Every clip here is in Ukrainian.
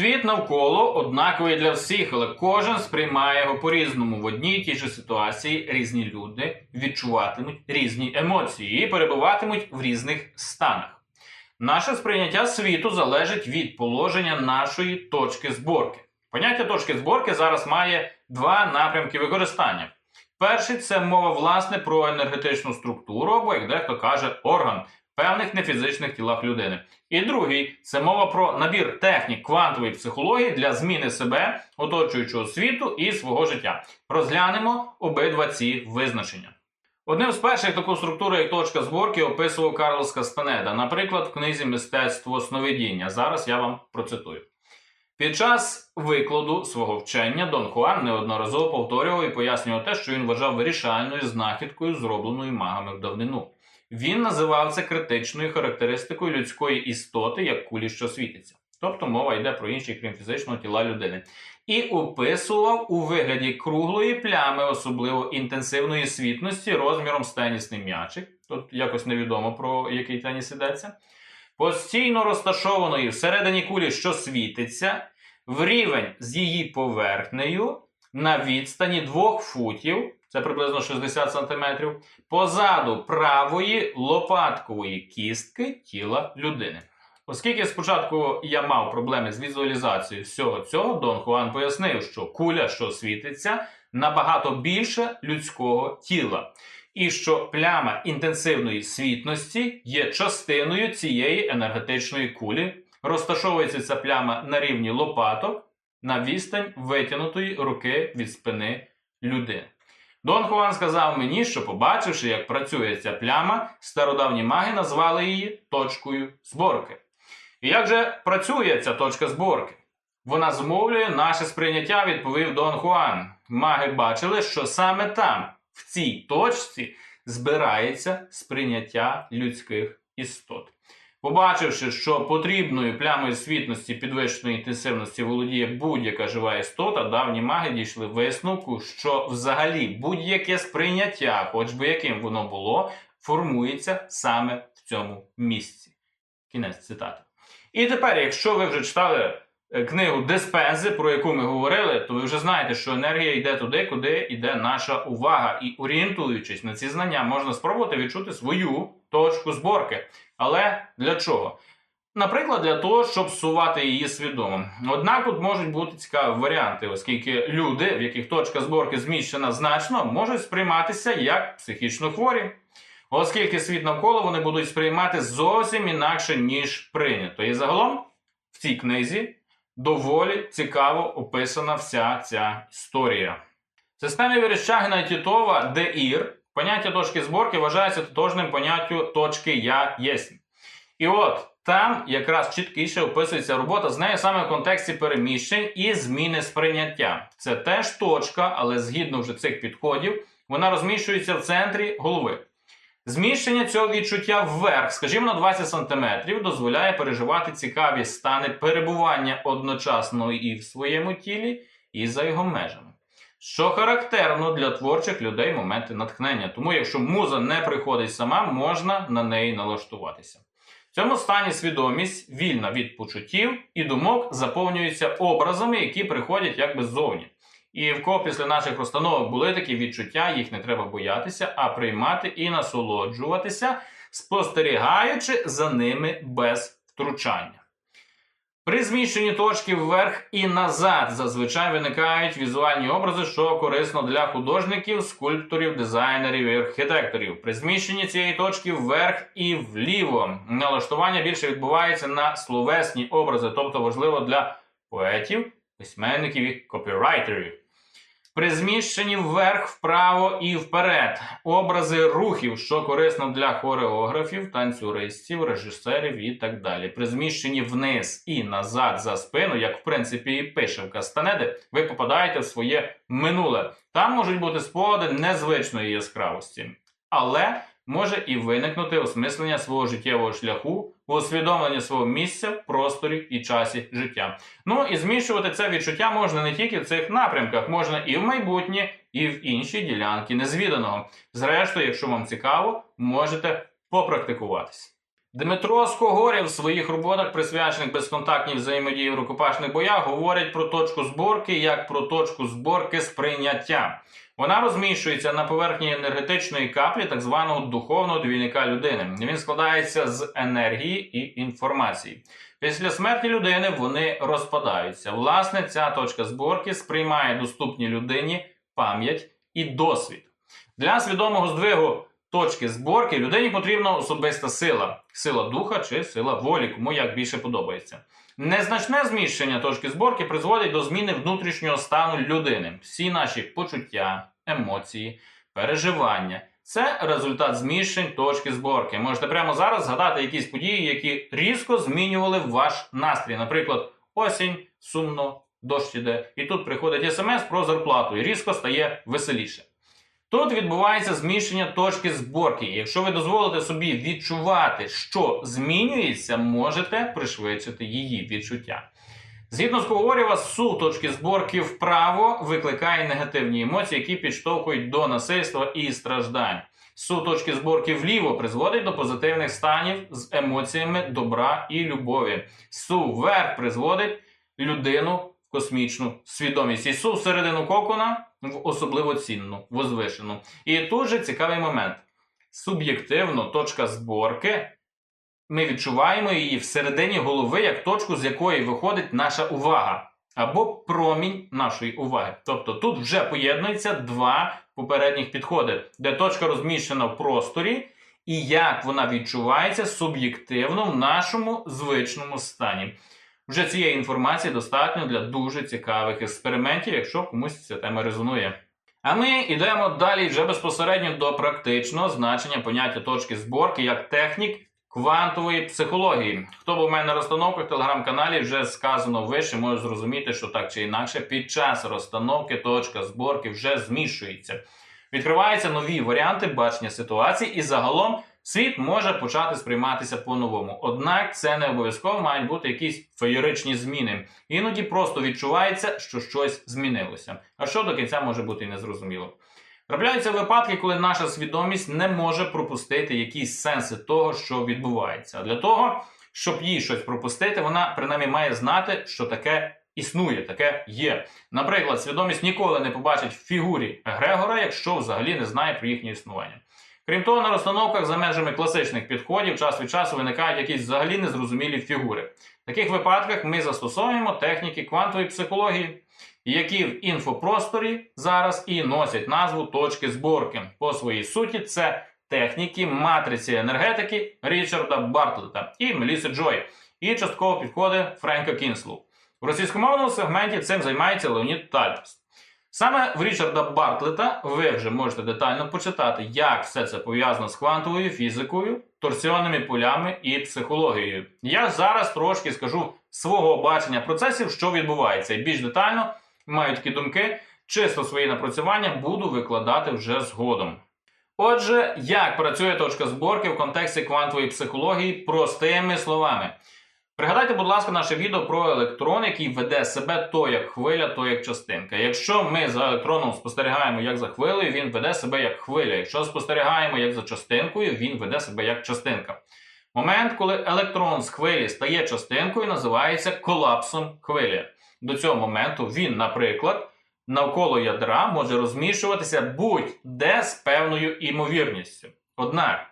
Світ навколо однаковий для всіх, але кожен сприймає його по-різному. В одній і тій же ситуації різні люди відчуватимуть різні емоції і перебуватимуть в різних станах. Наше сприйняття світу залежить від положення нашої точки зборки. Поняття точки зборки зараз має два напрямки використання. Перший це мова власне про енергетичну структуру, або, як дехто каже, орган певних нефізичних тілах людини. І другий це мова про набір технік квантової психології для зміни себе, оточуючого світу і свого життя. Розглянемо обидва ці визначення. Одним з перших таку структуру, як точка зборки, описував Карлос Кастанеда, наприклад, в книзі Мистецтво сновидіння. Зараз я вам процитую. Під час викладу свого вчення Дон Хуан неодноразово повторював і пояснював те, що він вважав вирішальною знахідкою, зробленою магами в давнину. Він називав це критичною характеристикою людської істоти як кулі, що світиться. Тобто мова йде про інші, крім фізичного тіла людини. І описував у вигляді круглої плями, особливо інтенсивної світності, розміром з тенісний м'ячик. Тут якось невідомо про який теніс ідеться. Постійно розташованої всередині кулі, що світиться, в рівень з її поверхнею на відстані 2 футів, це приблизно 60 см, позаду правої лопаткової кістки тіла людини. Оскільки спочатку я мав проблеми з візуалізацією всього цього, Дон Хуан пояснив, що куля, що світиться, набагато більше людського тіла, і що пляма інтенсивної світності є частиною цієї енергетичної кулі. Розташовується ця пляма на рівні лопаток на відстань витягнутої руки від спини людини. Дон Хуан сказав мені, що, побачивши, як працює ця пляма, стародавні маги назвали її точкою зборки. І як же працює ця точка зборки? Вона змовлює наше сприйняття, відповів Дон Хуан. Маги бачили, що саме там, в цій точці, збирається сприйняття людських істот. Побачивши, що потрібною плямою світності підвищеної інтенсивності володіє будь-яка жива істота, давні маги дійшли висновку, що взагалі будь-яке сприйняття, хоч би яким воно було, формується саме в цьому місці. Кінець цитати. І тепер, якщо ви вже читали е, книгу Диспензи, про яку ми говорили, то ви вже знаєте, що енергія йде туди, куди йде наша увага. І орієнтуючись на ці знання, можна спробувати відчути свою точку зборки. Але для чого? Наприклад, для того, щоб сувати її свідомо. Однак тут можуть бути цікаві варіанти, оскільки люди, в яких точка зборки зміщена значно, можуть сприйматися як психічно хворі. Оскільки світ навколо вони будуть сприймати зовсім інакше, ніж прийнято. І загалом в цій книзі доволі цікаво описана вся ця історія. В системі Верещагіна і Тітова ДІР поняття точки зборки вважається тотожним поняттю точки Я єсмь. І от там якраз чіткіше описується робота з нею саме в контексті переміщень і зміни сприйняття. Це теж точка, але згідно вже цих підходів, вона розміщується в центрі голови. Зміщення цього відчуття вверх, скажімо, на 20 см, дозволяє переживати цікаві стани перебування одночасно і в своєму тілі, і за його межами. Що характерно для творчих людей моменти натхнення. Тому, якщо муза не приходить сама, можна на неї налаштуватися. В цьому стані свідомість вільна від почуттів і думок заповнюється образами, які приходять якби ззовні. І в кого після наших розстановок були такі відчуття, їх не треба боятися, а приймати і насолоджуватися, спостерігаючи за ними без втручання. При зміщенні точки вверх і назад зазвичай виникають візуальні образи, що корисно для художників, скульпторів, дизайнерів і архітекторів. При зміщенні цієї точки вверх і вліво налаштування більше відбувається на словесні образи, тобто важливо для поетів, письменників і копірайтерів. При зміщенні вверх, вправо і вперед образи рухів, що корисно для хореографів, танцюристів, режисерів і так далі. При зміщенні вниз і назад за спину, як в принципі і пише в Кастанеди, ви попадаєте в своє минуле. Там можуть бути спогади незвичної яскравості, але може і виникнути осмислення свого життєвого шляху, усвідомлення свого місця в просторі і часі життя. Ну і зміщувати це відчуття можна не тільки в цих напрямках, можна і в майбутнє, і в інші ділянки незвіданого. Зрештою, якщо вам цікаво, можете попрактикуватись. Дмитро Скогорів в своїх роботах, присвячених безконтактній взаємодії в рукопашних боях, говорять про точку зборки як про точку зборки сприйняття. Вона розміщується на поверхні енергетичної каплі так званого духовного двійника людини. Він складається з енергії і інформації. Після смерті людини вони розпадаються. Власне, ця точка зборки сприймає доступні людині пам'ять і досвід. Для свідомого здвигу точки зборки людині потрібна особиста сила, сила духа чи сила волі, кому як більше подобається. Незначне зміщення точки зборки призводить до зміни внутрішнього стану людини. Всі наші почуття, емоції, переживання це результат зміщень точки зборки. Можете прямо зараз згадати якісь події, які різко змінювали ваш настрій. Наприклад, осінь, сумно, дощ іде, і тут приходить смс про зарплату, і різко стає веселіше. Тут відбувається зміщення точки зборки. Якщо ви дозволите собі відчувати, що змінюється, можете пришвидшити її відчуття. Згідно з Когорєва, су точки зборки вправо викликає негативні емоції, які підштовхують до насильства і страждань. Су точки зборки вліво призводить до позитивних станів з емоціями добра і любові. Су вверх призводить людину в космічну свідомість. І су всередину кокона в особливо цінну, возвишену. І тут же цікавий момент. Суб'єктивно точка зборки. Ми відчуваємо її всередині голови як точку, з якої виходить наша увага, або промінь нашої уваги. Тобто тут вже поєднуються два попередніх підходи, де точка розміщена в просторі, і як вона відчувається суб'єктивно в нашому звичному стані. Вже цієї інформації достатньо для дуже цікавих експериментів, якщо комусь ця тема резонує. А ми йдемо далі вже безпосередньо до практичного значення поняття точки зборки як технік квантової психології. Хто був у мене на розстановках в телеграм-каналі, вже сказано вище, може зрозуміти, що так чи інакше під час розстановки точка зборки вже змішується. Відкриваються нові варіанти бачення ситуації, і загалом світ може почати сприйматися по-новому. Однак це не обов'язково мають бути якісь феєричні зміни. Іноді просто відчувається, що щось змінилося. А що до кінця може бути і незрозуміло. Трапляються випадки, коли наша свідомість не може пропустити якісь сенси того, що відбувається. Для того, щоб їй щось пропустити, вона принаймні має знати, що таке існує, таке є. Наприклад, свідомість ніколи не побачить в фігурі Грегора, якщо взагалі не знає про їхнє існування. Крім того, на розстановках за межами класичних підходів час від часу виникають якісь взагалі незрозумілі фігури. В таких випадках ми застосовуємо техніки квантової психології, які в інфопросторі зараз і носять назву точки зборки. По своїй суті, це техніки матриці енергетики Річарда Бартлета і Меліси Джой, і частково підходи Френка Кінслу. В російськомовному сегменті цим займається Леонід Тальпс. Саме в Річарда Бартлета ви вже можете детально почитати, як все це пов'язано з квантовою фізикою, торсіонними полями і психологією. Я зараз трошки скажу свого бачення процесів, що відбувається, і більш детально маю такі думки, чисто свої напрацювання буду викладати вже згодом. Отже, як працює точка зборки в контексті квантової психології простими словами. Пригадайте, будь ласка, наше відео про електрон, який веде себе то як хвиля, то як частинка. Якщо ми за електроном спостерігаємо як за хвилею, він веде себе як хвиля. Якщо спостерігаємо як за частинкою, він веде себе як частинка. Момент, коли електрон з хвилі стає частинкою, називається колапсом хвилі. До цього моменту він, наприклад, навколо ядра може розміщуватися будь-де з певною імовірністю. Однак,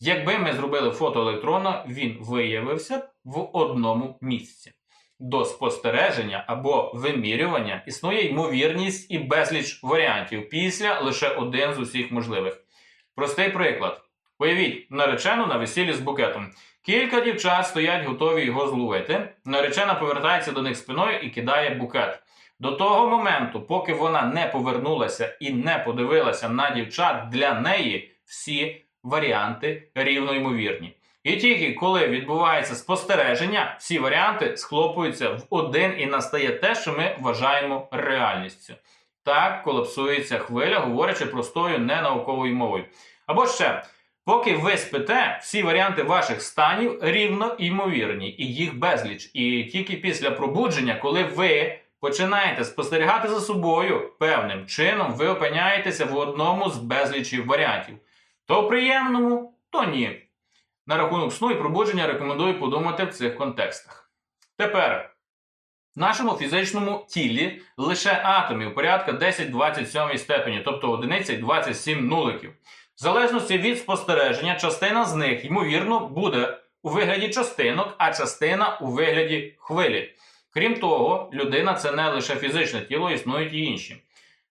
якби ми зробили фото електрона, він виявився в одному місці. До спостереження або вимірювання існує ймовірність і безліч варіантів після лише один з усіх можливих. Простий приклад. Уявіть наречену на весіллі з букетом. Кілька дівчат стоять готові його зловити. Наречена повертається до них спиною і кидає букет. До того моменту, поки вона не повернулася і не подивилася на дівчат, для неї всі варіанти рівно ймовірні. І тільки коли відбувається спостереження, всі варіанти схлопуються в один і настає те, що ми вважаємо реальністю. Так колапсується хвиля, говорячи простою ненауковою мовою. Або ще, поки ви спите, всі варіанти ваших станів рівно ймовірні, і їх безліч. І тільки після пробудження, коли ви починаєте спостерігати за собою певним чином, ви опиняєтеся в одному з безлічів варіантів. То в приємному, то ні. на рахунок сну і пробудження рекомендую подумати в цих контекстах. Тепер в нашому фізичному тілі лише атомів порядка 10-27 степені, тобто одиниця і 27 нуликів. В залежності від спостереження, частина з них, ймовірно, буде у вигляді частинок, а частина у вигляді хвилі. Крім того, людина це не лише фізичне тіло, існують і інші.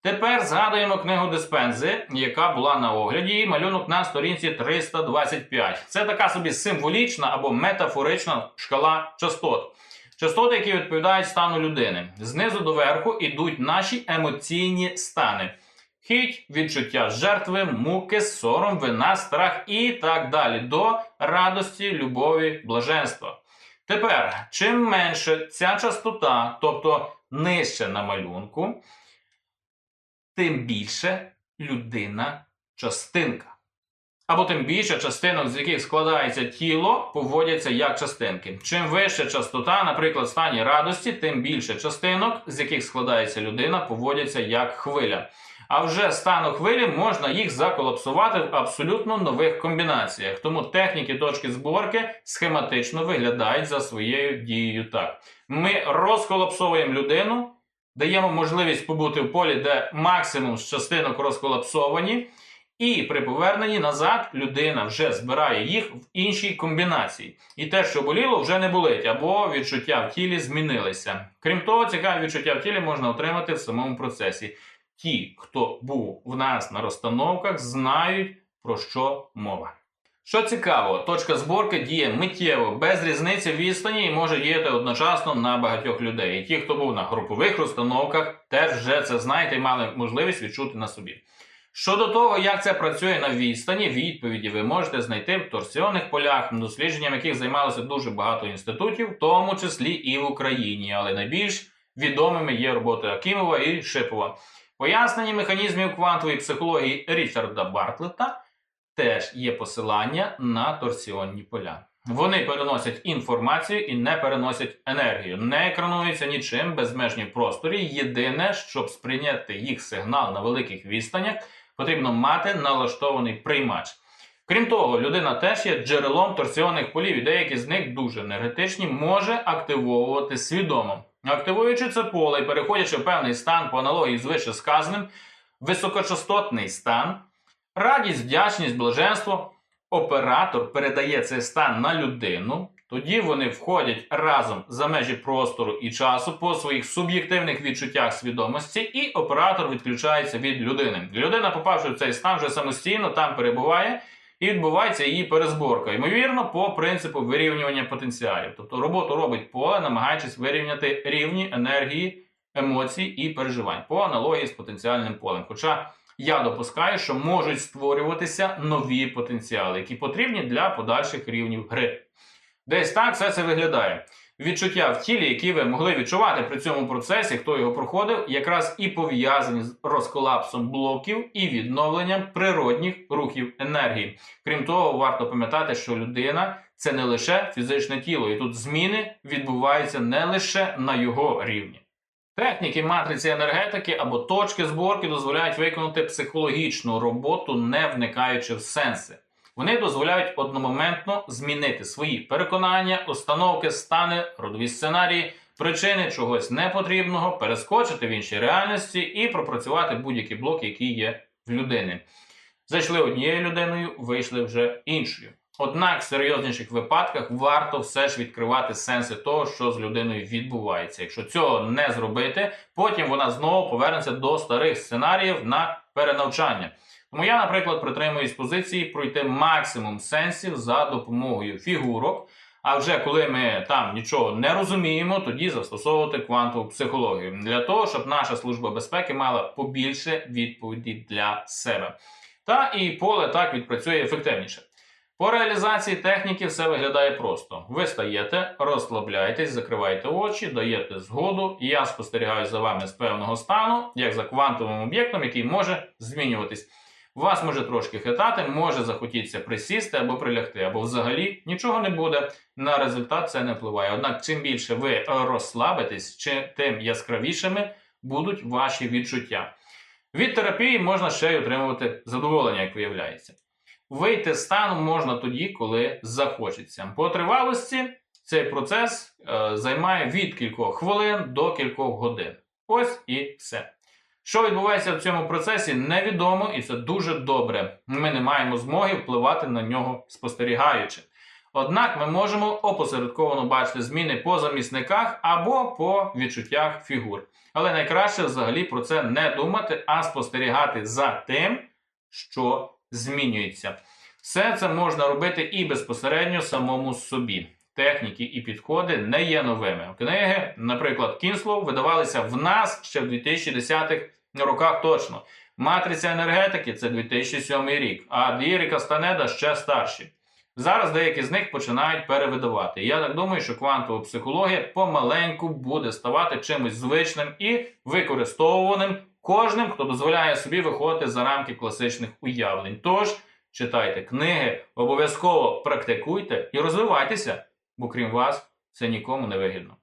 Тепер згадуємо книгу Диспензи, яка була на огляді, і малюнок на сторінці 325. Це така собі символічна або метафорична шкала частот. Частоти, які відповідають стану людини. Знизу до верху йдуть наші емоційні стани. Хіть, відчуття жертви, муки, сором, вина, страх і так далі. До радості, любові, блаженства. Тепер, чим менше ця частота, тобто нижче на малюнку, тим більше людина частинка. Або тим більше частинок, з яких складається тіло, поводяться як частинки. Чим вища частота, наприклад, в стані радості, тим більше частинок, з яких складається людина, поводяться як хвиля. А вже стану хвилі можна їх заколапсувати в абсолютно нових комбінаціях. Тому техніки точки зборки схематично виглядають за своєю дією так. Ми розколапсовуємо людину, даємо можливість побути в полі, де максимум з частинок розколапсовані. І при поверненні назад людина вже збирає їх в іншій комбінації. І те, що боліло, вже не болить, або відчуття в тілі змінилися. Крім того, цікаві відчуття в тілі можна отримати в самому процесі. Ті, хто був в нас на розстановках, знають про що мова. Що цікаво, точка зборки діє миттєво, без різниці в відстані і може діяти одночасно на багатьох людей. І ті, хто був на групових розстановках, теж вже це знаєте і мали можливість відчути на собі. Щодо того, як це працює на відстані, відповіді ви можете знайти в торсіонних полях, дослідженням яких займалося дуже багато інститутів, в тому числі і в Україні, але найбільш відомими є роботи Акімова і Шипова. Пояснення механізмів квантової психології Річарда Бартлета теж є посилання на торсіонні поля. Вони переносять інформацію і не переносять енергію, не екрануються нічим безмежні просторі. Єдине, щоб сприйняти їх сигнал на великих відстанях, потрібно мати налаштований приймач. Крім того, людина теж є джерелом торсіонних полів, і деякі з них дуже енергетичні, може активовувати свідомо. Активуючи це поле і переходячи в певний стан по аналогії з вище сказаним, високочастотний стан, радість, вдячність, блаженство, оператор передає цей стан на людину. Тоді вони входять разом за межі простору і часу по своїх суб'єктивних відчуттях свідомості, і оператор відключається від людини. Людина, попавши в цей стан, вже самостійно там перебуває і відбувається її перезборка. Ймовірно, по принципу вирівнювання потенціалів. Тобто роботу робить поле, намагаючись вирівняти рівні енергії, емоцій і переживань по аналогії з потенціальним полем. Хоча я допускаю, що можуть створюватися нові потенціали, які потрібні для подальших рівнів гри. Десь так все це виглядає. Відчуття в тілі, які ви могли відчувати при цьому процесі, хто його проходив, якраз і пов'язані з розколапсом блоків і відновленням природних рухів енергії. Крім того, варто пам'ятати, що людина це не лише фізичне тіло, і тут зміни відбуваються не лише на його рівні. Техніки матриці енергетики або точки зборки дозволяють виконати психологічну роботу, не вникаючи в сенси. Вони дозволяють одномоментно змінити свої переконання, установки, стани, родові сценарії, причини чогось непотрібного, перескочити в інші реальності і пропрацювати будь-які блоки, які є в людини. Зайшли однією людиною, вийшли вже іншою. Однак в серйозніших випадках варто все ж відкривати сенси того, що з людиною відбувається. Якщо цього не зробити, потім вона знову повернеться до старих сценаріїв на перенавчання. Тому я, наприклад, притримуюсь позиції пройти максимум сенсів за допомогою фігурок. А вже коли ми там нічого не розуміємо, тоді застосовувати квантову психологію для того, щоб наша служба безпеки мала побільше відповідей для себе. Та і поле так відпрацює ефективніше. По реалізації техніки все виглядає просто: ви стаєте, розслабляєтесь, закриваєте очі, даєте згоду, і я спостерігаю за вами з певного стану, як за квантовим об'єктом, який може змінюватись. Вас може трошки хитати, може захотіться присісти або прилягти, або взагалі нічого не буде. На результат це не впливає. Однак, чим більше ви розслабитесь, чи тим яскравішими будуть ваші відчуття. Від терапії можна ще й отримувати задоволення, як виявляється. Вийти з стану можна тоді, коли захочеться. По тривалості цей процес е, займає від кількох хвилин до кількох годин. Ось і все. Що відбувається в цьому процесі, невідомо, і це дуже добре. Ми не маємо змоги впливати на нього спостерігаючи. Однак ми можемо опосередковано бачити зміни по замісниках або по відчуттях фігур. Але найкраще взагалі про це не думати, а спостерігати за тим, що змінюється. Все це можна робити і безпосередньо самому собі. Техніки і підходи не є новими. Книги, наприклад, Кінслоу, видавалися в нас ще в 2010-х роках точно. Матриця енергетики це 2007 рік, а Д'єрі Кастанеда ще старші. Зараз деякі з них починають перевидавати. Я так думаю, що квантова психологія помаленьку буде ставати чимось звичним і використовуваним кожним, хто дозволяє собі виходити за рамки класичних уявлень. Тож читайте книги, обов'язково практикуйте і розвивайтеся, бо крім вас це нікому не вигідно.